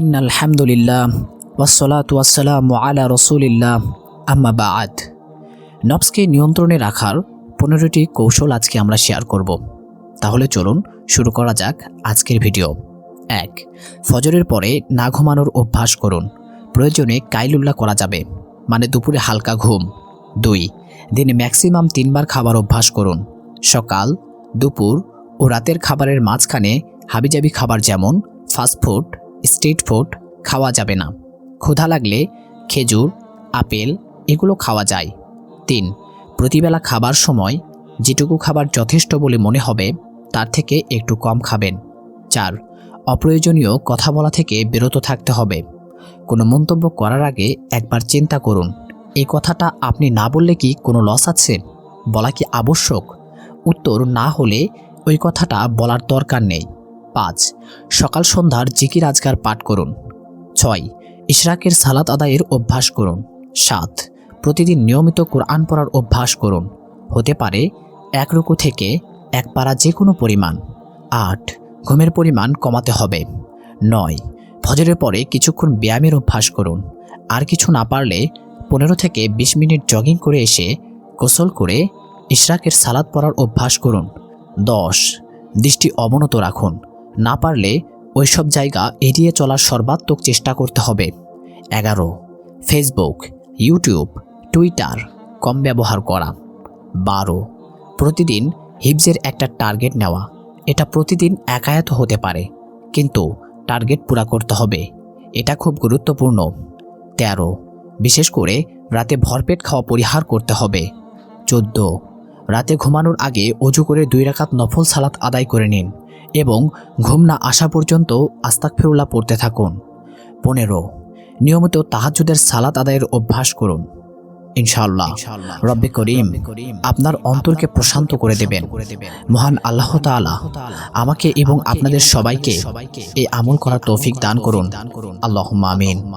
In আলহামদুলিল্লাহ ওয়াসলাত ওয়াসালাম আলা রসুলিল্লাহ আম্মা বাদ নবসকে নিয়ন্ত্রণে রাখার পনেরোটি কৌশল আজকে আমরা শেয়ার করব। তাহলে চলুন শুরু করা যাক আজকের ভিডিও এক, ফজরের পরে না ঘুমানোর অভ্যাস করুন। প্রয়োজনে কাইলুল্লাহ করা যাবে মানে দুপুরে হালকা ঘুম। দুই, দিনে ম্যাক্সিমাম তিনবার খাবার অভ্যাস করুন। সকাল, দুপুর ও রাতের খাবারের মাঝখানে হাবিজাবি খাবার যেমন ফাস্টফুড স্ট্রিট ফুড খাওয়া যাবে না। ক্ষুধা লাগলে খেজুর, আপেল এগুলো খাওয়া যায়। তিন, প্রতিবেলা খাবার সময় যেটুকু খাবার যথেষ্ট বলে মনে হবে, তার থেকে একটু কম খাবেন। চার, অপ্রয়োজনীয় কথা বলা থেকে বিরত থাকতে হবে। কোনো মন্তব্য করার আগে একবার চিন্তা করুন, এই কথাটা আপনি না বললে কি কোনো লস আছে? বলা কি আবশ্যক? উত্তর না হলে ওই কথাটা বলার দরকার নেই। পাঁচ। সকাল সন্ধ্যার জিকির আজকার পাঠ করুন। ছয়। ইশরাকের সালাত আদায়ের অভ্যাস করুন। সাত। প্রতিদিন নিয়মিত কোরআন পড়ার অভ্যাস করুন। হতে পারে এক রুকু থেকে এক পারা যে কোনো পরিমাণ। আট। ঘুমের পরিমাণ কমাতে হবে। নয়। ফজরের পরে কিছুক্ষণ ব্যায়ামের অভ্যাস করুন। আর কিছু না পারলে পনেরো থেকে বিশ মিনিট জগিং করে এসে গোসল করে ইশরাকের সালাদ পড়ার অভ্যাস করুন। দশ। দৃষ্টি অবনত রাখুন। না পারলে ওইসব জায়গা এড়িয়ে চলার সর্বাত্মক চেষ্টা করতে হবে। এগারো ফেসবুক ইউটিউব টুইটার কম ব্যবহার করা। বারো, প্রতিদিন হিপসের একটা টার্গেট নেওয়া। এটা প্রতিদিন একায়ত হতে পারে, কিন্তু টার্গেট পুরা করতে হবে। এটা খুব গুরুত্বপূর্ণ। তেরো, বিশেষ করে রাতে ভরপেট খাওয়া পরিহার করতে হবে। চোদ্দ, রাতে ঘুমানোর আগে অজু করে দুই রাকাত নফল সালাত আদায় করে নিন। এবং ঘুম না আসা পর্যন্ত আস্তাক ফিরুল্লাহ পড়তে থাকুন। পনেরো নিয়মিত তাহাজুদের সালাত আদায়ের অভ্যাস করুন। ইনশাআল্লাহ। রব্বে করিম আপনার অন্তরকে প্রশান্ত করে দেবেন। মহান আল্লাহ তাআলা আমাকে এবং আপনাদের সবাইকে এই আমল করার তৌফিক দান করুন। আল্লাহ আমিন।